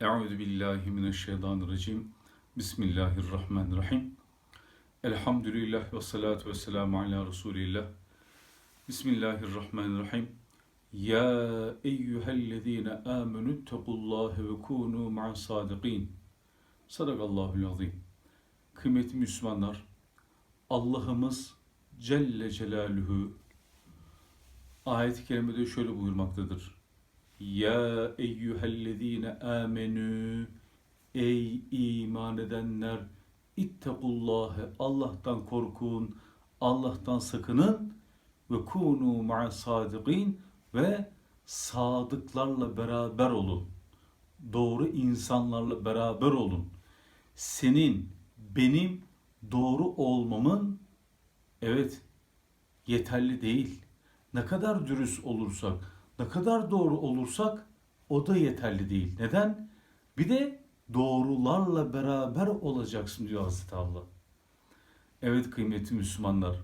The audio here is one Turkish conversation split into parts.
Euzu billahi mineşşeytanirracim. Bismillahirrahmanirrahim. Elhamdülillah ve salatu ve selamu ala Resulillah. Bismillahirrahmanirrahim. Ya eyyühellezine amenü tequllâhe ve kûnû ma'as sadiqin. Sadakallahul azim. Kıymetli Müslümanlar, Allah'ımız Celle Celaluhu ayet-i kerimede şöyle buyurmaktadır. Ya eyyühellezine amenü Ey iman edenler ittekullâhe Allah'tan korkun, Allah'tan sakının ve kunu ma'a sadikin ve sadıklarla beraber olun. Doğru insanlarla beraber olun. Senin, benim doğru olmamın evet yeterli değil. Ne kadar dürüst olursak, ne kadar doğru olursak o da yeterli değil. Neden? Bir de doğrularla beraber olacaksın diyor Hazreti Allah. Evet kıymetli Müslümanlar.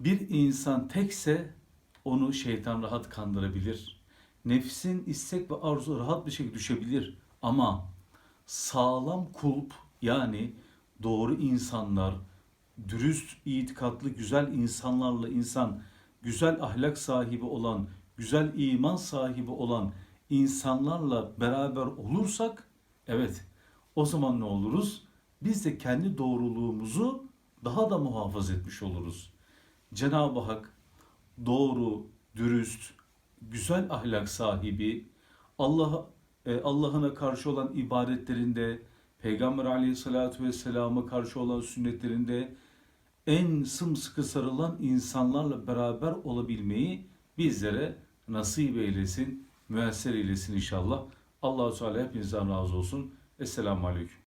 Bir insan tekse onu şeytan rahat kandırabilir. Nefsin istek ve arzu rahat bir şekilde düşebilir. Ama sağlam kulp yani doğru insanlar, dürüst, itikatlı, güzel insanlarla insan, güzel ahlak sahibi olan, güzel iman sahibi olan insanlarla beraber olursak evet o zaman ne oluruz? Biz de kendi doğruluğumuzu daha da muhafaza etmiş oluruz. Cenab-ı Hak doğru, dürüst, güzel ahlak sahibi, Allah e, Allah'ına karşı olan ibadetlerinde, Peygamber Aleyhisselatü Vesselam'a karşı olan sünnetlerinde en sımsıkı sarılan insanlarla beraber olabilmeyi bizlere nasip eylesin, müesser eylesin inşallah. Allah-u Teala hepinizden razı olsun. Esselamu Aleyküm.